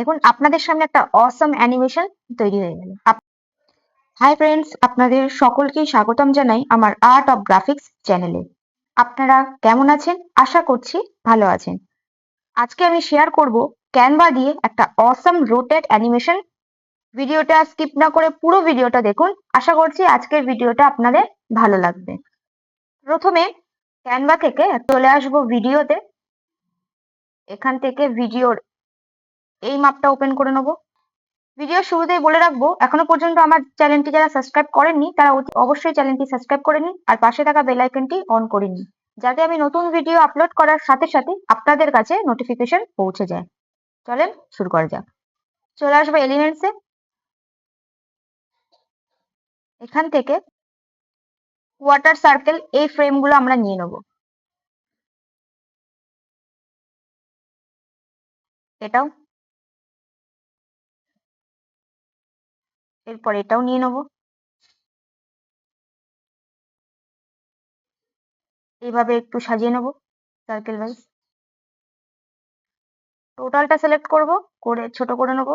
দেখুন, আপনাদের সামনে একটা অসম অ্যানিমেশন তৈরি হয়ে গেল। হাই ফ্রেন্ডস আপনাদের সকলকে স্বাগতম জানাই আমার আর্ট অফ গ্রাফিক্স চ্যানেলে আপনারা কেমন আছেন? আশা করছি ভালো আছেন। আজকে আমি শেয়ার করব ক্যানভা দিয়ে একটা অসম রোটেড অ্যানিমেশন ভিডিওটা স্কিপ না করে পুরো ভিডিওটা দেখুন। আশা করছি আজকের ভিডিওটা আপনাদের ভালো লাগবে। প্রথমে ক্যানভা থেকে চলে আসব ভিডিওতে এখান থেকে ভিডিওর এই মাপটা ওপেন করে নেব। ভিডিও শুরুতেই বলে রাখব, এখনও পর্যন্ত আমার চ্যানেলটি যারা সাবস্ক্রাইব করেননি, তারা অবশ্যই চ্যানেলটি সাবস্ক্রাইব করে নিন আর পাশে থাকা বেল আইকনটি অন করে নিন, যাতে আমি নতুন ভিডিও আপলোড করার সাথে সাথে আপনাদের কাছে নোটিফিকেশন পৌঁছে যায়। চলেন শুরু করা যাক। চলে আসব এলিমেন্টসে এখান থেকে ওয়াটার সার্কেল এই ফ্রেমগুলো আমরা নিয়ে নেব। এটাও এরপর এটাও নিয়ে নেব। এইভাবে একটু সাজিয়ে নেব সার্কেল ওয়াইজ টোটালটা সিলেক্ট করব, করে ছোট করে নেব।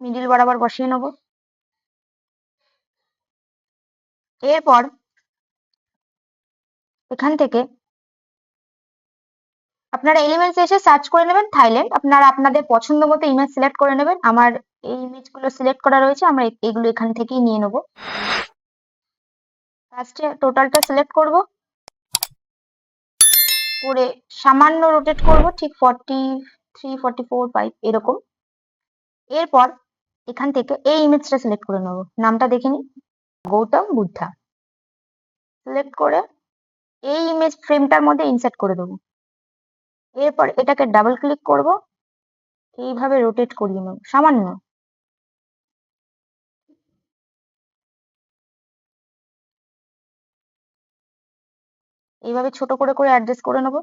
মিডিল বরাবর বসিয়ে নেব। এরপর এখান থেকে আপনারা এলিমেন্টস এসে সার্চ করে নেবেন থাইল্যান্ড আপনারা আপনাদের পছন্দ মতো ইমেজ সিলেক্ট করে নেবেন। আমার এই ইমেজগুলো সিলেক্ট করা রয়েছে, আমরা এগুলো এখান থেকেই নিয়ে নেব। ফার্স্টে টোটালটা সিলেক্ট করব। করে সামান্য রোটেট করব, ঠিক forty three forty four five এরকম। এরপর এখান থেকে এই ইমেজটা সিলেক্ট করে নেব। নামটা দেখে নিই। গৌতম বুদ্ধা। সিলেক্ট করে এই ইমেজ ফ্রেমটার মধ্যে ইনসার্ট করে দেবো। এরপর এটাকে ডাবল ক্লিক করব। এইভাবে রোটেট করিয়ে নেব। সামান্য। এইভাবে ছোট করে করে অ্যাডজাস্ট করে নেব।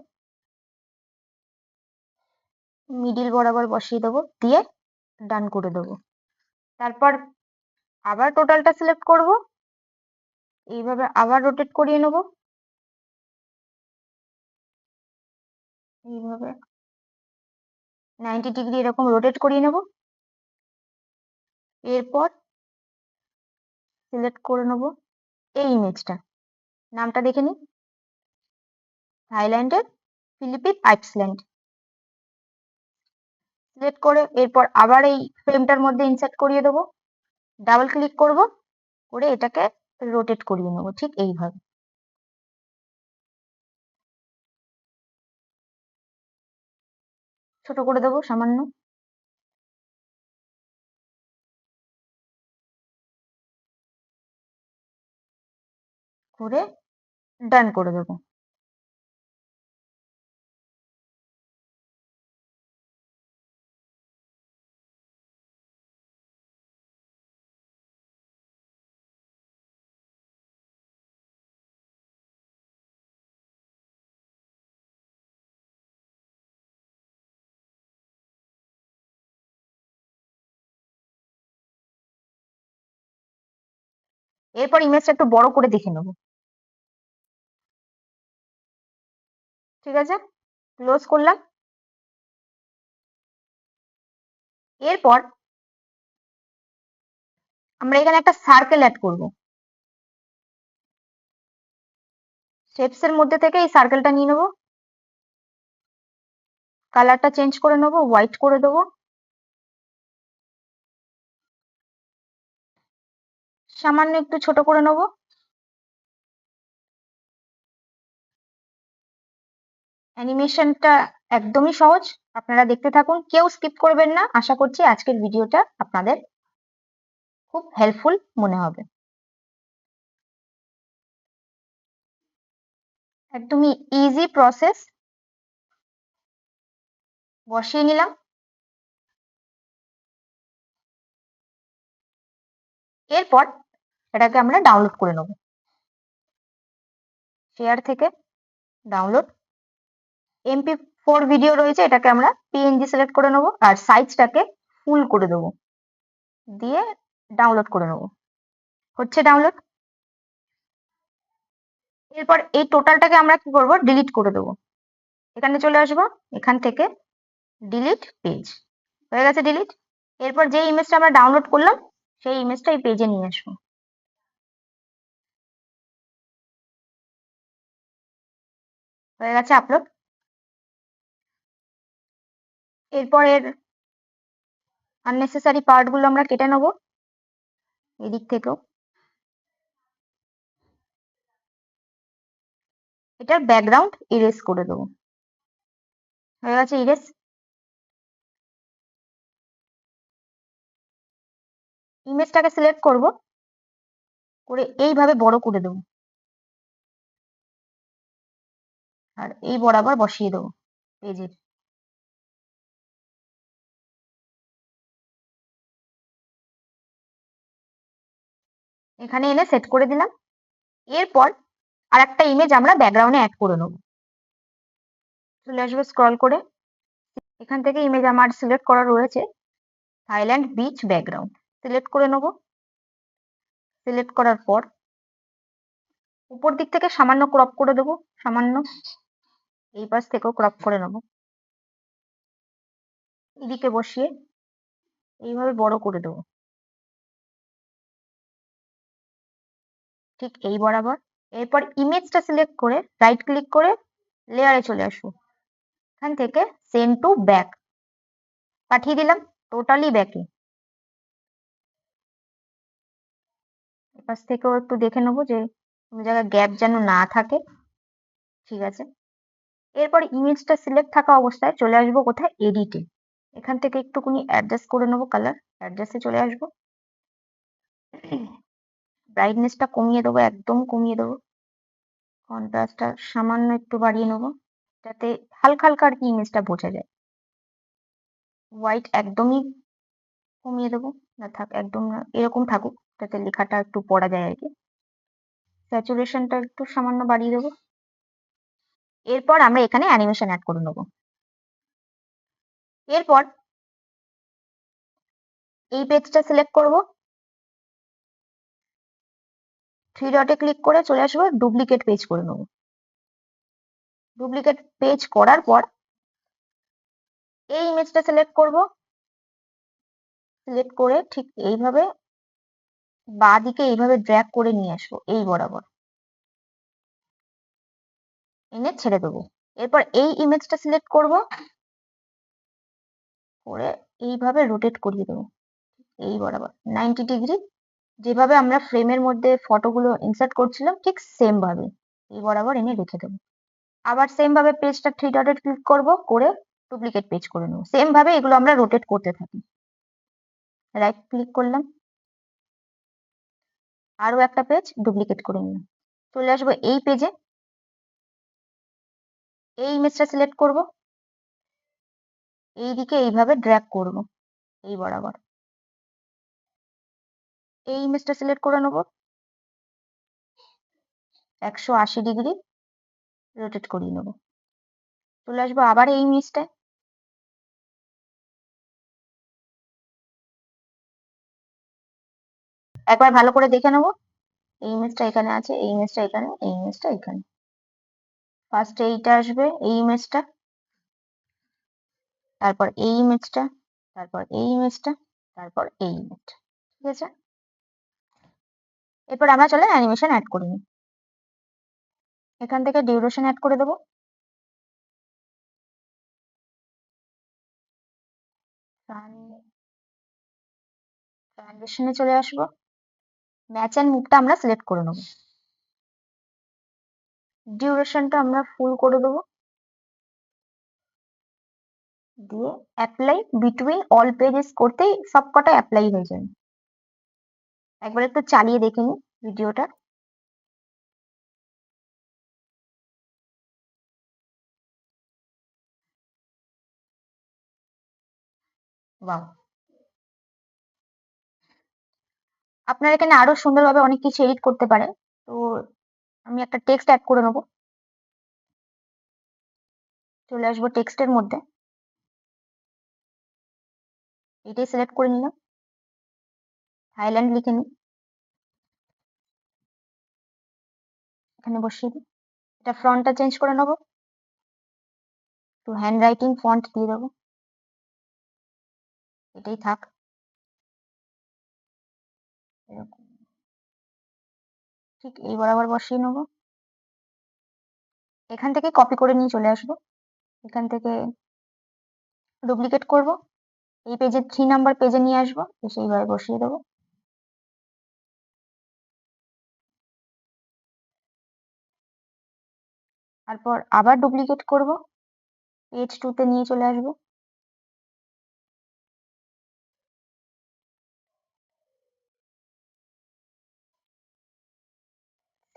মিডিল বরাবর বসিয়ে দেবো, দিয়ে ডান করে দেবো। তারপর আবার টোটালটা সিলেক্ট করব। এইভাবে আবার রোটেট করিয়ে নেব। এইভাবে নাইনটি ডিগ্রি এরকম রোটেট করিয়ে নেব। এরপর সিলেক্ট করে নেব এই ইমেজটা নামটা দেখে নিই। থাইল্যান্ডের, ফিলিপিন, আইসল্যান্ড। সিলেক্ট করে এরপর আবার এই ফ্রেমটার মধ্যে ইনসার্ট করিয়ে দেবো। ডাবল ক্লিক করব, করে এটাকে রোটেট করিয়ে নেব, ঠিক এইভাবে। ছোট করে দেবো, সামান্য। করে ডান করে দেবো। এরপর ইমেজটা একটু বড় করে দেখে নেব। ঠিক আছে? ক্লোজ করলাম। এরপর আমরা এখানে একটা সার্কেল অ্যাড করব। শেপস এর মধ্যে থেকে এই সার্কেলটা নিয়ে নেব। কালারটা চেঞ্জ করে নেব হোয়াইট করে দেবো। সামান্য একটু ছোট করে নেব। অ্যানিমেশনটা একদমই সহজ, আপনারা দেখতে থাকুন, কেউ স্কিপ করবেন না। আশা করছি আজকের ভিডিওটা আপনাদের খুব হেল্পফুল মনে হবে। একদমই ইজি প্রসেস বসিয়ে নিলাম। এরপর এটাকে আমরা ডাউনলোড করে নেব। শেয়ার থেকে ডাউনলোড এমপি ফোর ভিডিও রয়েছে, এটাকে আমরা পিএনজি সিলেক্ট করে নেব আর সাইজটাকে ফুল করে দেবো। দিয়ে ডাউনলোড করে নেব। হচ্ছে ডাউনলোড এরপর এই টোটালটাকে আমরা কি করব? ডিলিট করে দেবো। এখানে চলে আসব, এখান থেকে ডিলিট পেজ হয়ে গেছে ডিলিট এরপর যে ইমেজটা আমরা ডাউনলোড করলাম, সেই ইমেজটা এই পেজে নিয়ে আসব। হয়ে গেছে আপলোড এরপর এর আননেসেসারি পার্টগুলো আমরা কেটে নেব এদিক থেকেও। এটার ব্যাকগ্রাউন্ড ইরেজ করে দেবো। হয়ে গেছে ইরেজ ইমেজটাকে সিলেক্ট করব, করে এইভাবে বড় করে দেবো। আর এই বরাবর বসিয়ে দেবো পেজে এখানে এনে সেট করে দিলাম। এরপর আর একটা ইমেজ আমরা ব্যাকগ্রাউন্ডে অ্যাড করে নেব। চলে আসবে স্ক্রল করে। এখান থেকে ইমেজ আমার সিলেক্ট করা রয়েছে। থাইল্যান্ড বিচ ব্যাকগ্রাউন্ড সিলেক্ট করে নেব। সিলেক্ট করার পর উপর দিক থেকে সামান্য ক্রপ করে দেবো, সামান্য। এই পাশ থেকেও ক্রপ করে নেব। এদিকে বসিয়ে এইভাবে বড় করে দেবো। ঠিক এই বরাবর। এরপর ইমেজটা সিলেক্ট করে রাইট ক্লিক করে লেয়ারে চলে আসব। এখান থেকে সেন্ড টু ব্যাক পাঠিয়ে দিলাম টোটালি ব্যাকে এপাশ থেকেও একটু দেখে নেব যে কোনো জায়গায় গ্যাপ যেন না থাকে। ঠিক আছে। এরপর ইমেজটা সিলেক্ট থাকা অবস্থায় চলে আসব কোথায়? এডিটে এখান থেকে একটুকুনি অ্যাডজাস্ট করে নেব কালার অ্যাডজাস্টে চলে আসব। ব্রাইটনেসটা কমিয়ে দেবো, একদম কমিয়ে দেবো। কন্ট্রাস্টটা সামান্য একটু বাড়িয়ে নেব, যাতে হালকা হালকা আর কি ইমেজটা বোঝা যায়। হোয়াইট একদমই কমিয়ে দেবো, না থাক, একদম না, এরকম থাকুক, যাতে লেখাটা একটু পড়া যায় আর কি। স্যাচুরেশনটা একটু সামান্য বাড়িয়ে দেবো। এরপর আমরা এখানে অ্যানিমেশন অ্যাড করে নেব। এরপর এই পেজটা সিলেক্ট করব। থ্রি ডটে ক্লিক করে চলে আসব ডুপ্লিকেট পেজ করে নেব। ডুপ্লিকেট পেজ করার পর এই ইমেজটা সিলেক্ট করব। সিলেক্ট করে ঠিক এইভাবে বাঁ দিকে এইভাবে ড্র্যাগ করে নিয়ে আসব, এই বরাবর। এনে ছেড়ে দেবো। এরপর এই ইমেজটা সিলেক্ট করব। করে এইভাবে রোটেট করিয়ে দেবো। এই বরাবর। নাইনটি ডিগ্রি যেভাবে আমরা ফ্রেমের মধ্যে ফটোগুলো ইনসার্ট করছিলাম, ঠিক সেম ভাবে। এই বরাবর এনে রেখে দেবো। আবার সেম ভাবে পেজটা থ্রি ডটেড ক্লিক করব, করে ডুপ্লিকেট পেজ করে নেব। সেম ভাবে এগুলো আমরা রোটেট করতে থাকি। রাইট ক্লিক করলাম। আরও একটা পেজ ডুপ্লিকেট করে নিলাম। চলে আসব এই পেজে এই ইমেজটা সিলেক্ট করব। এই দিকে এইভাবে ড্র্যাগ করব, এই বরাবর। এই ইমেজটা সিলেক্ট করে নেব। একশো আশি ডিগ্রি রোটেট করিয়ে নেব। চলে আসব আবার এই ইমেজটায় একবার ভালো করে দেখে নেব। এই ইমেজটা এখানে আছে, এই ইমেজটা এখানে, এই ইমেজটা এখানে। ফার্স্ট এইটা আসবে, এই ইমেজটা তারপর এই ইমেজটা তারপর এই ইমেজটা তারপর এই ইমেজটা ঠিক আছে? এরপর আমরা চলে অ্যানিমেশন অ্যাড করে। নিই এখান থেকে ডিউরেশন অ্যাড করে দেবো। ট্রানজেকশনে চলে আসব। ম্যাচ অ্যান্ড মুভটা আমরা সিলেক্ট করে নেব। ডিউরেশনটা আমরা ফুল করে দেবো। দিয়ে অ্যাপ্লাই বিটুইন অল পেজেস করতেই সবকটা অ্যাপ্লাই হয়ে যাবে। একবার একটু চালিয়ে দেখে নিই ভিডিওটা আপনার এখানে আরও সুন্দরভাবে অনেক কিছু এডিট করতে পারেন তো আমি একটা টেক্সট অ্যাড করে নেব। চলে আসব টেক্সটের মধ্যে। এটাই সিলেক্ট করে নিলাম। থাইল্যান্ড লিখে নিই। এখানে বসিয়ে দিই। এটা ফ্রন্টটা চেঞ্জ করে নেব। তো হ্যান্ড রাইটিং ফন্ট দিয়ে দেবো। এটাই থাক। এরকম। ঠিক এই বরাবর বসিয়ে নেব। এখান থেকে কপি করে নিয়ে চলে আসব। এখান থেকে ডুপ্লিকেট করব। এই পেজে থ্রি নাম্বার পেজে নিয়ে আসব। এসে এইভাবে বসিয়ে দেবো। তারপর আবার ডুপ্লিকেট করব। পেজ টুতে নিয়ে চলে আসব।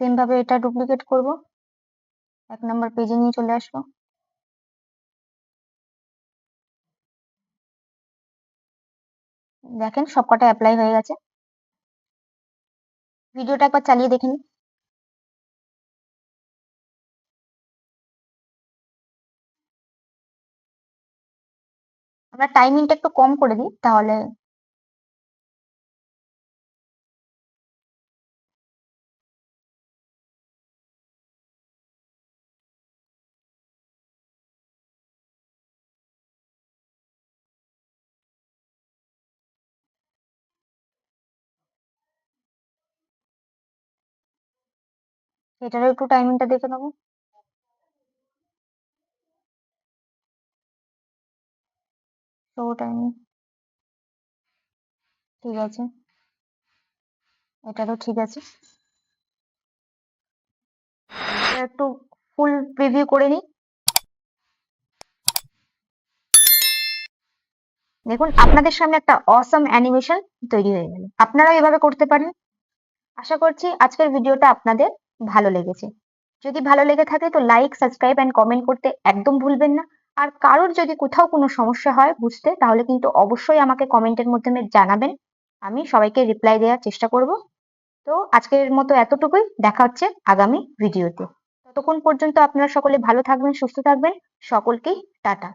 সেম ভাবে এটা ডুপ্লিকেট করব। এক নাম্বার পেজে নিয়ে চলে আসব। দেখেন সবকটা অ্যাপ্লাই হয়ে গেছে। ভিডিওটা একবার চালিয়ে দেখে নিন। আমরা টাইমিংটা একটু কম করে দিই, তাহলে এটারও একটু টাইমিংটা দেখে নেব। ঠিক আছে। এটারও ঠিক আছে। একটু ফুল প্রিভিউ করে নিই। দেখুন, আপনাদের সামনে একটা অসম অ্যানিমেশন তৈরি হয়ে গেল। আপনারাও এভাবে করতে পারেন। আশা করছি আজকের ভিডিওটা আপনাদের ভালো লেগেছে। যদি ভালো লেগে থাকে তো লাইক সাবস্ক্রাইব অ্যান্ড কমেন্ট করতে একদম ভুলবেন না। আর কারোর যদি কোথাও কোনো সমস্যা হয় বুঝতে, তাহলে কিন্তু অবশ্যই আমাকে কমেন্টের মাধ্যমে জানাবেন। আমি সবাইকে রিপ্লাই দেওয়ার চেষ্টা করব। তো আজকের মতো এতটুকুই। দেখা হচ্ছে আগামী ভিডিওতে ততক্ষণ পর্যন্ত আপনারা সকলে ভালো থাকবেন, সুস্থ থাকবেন। সকলকেই টাটা।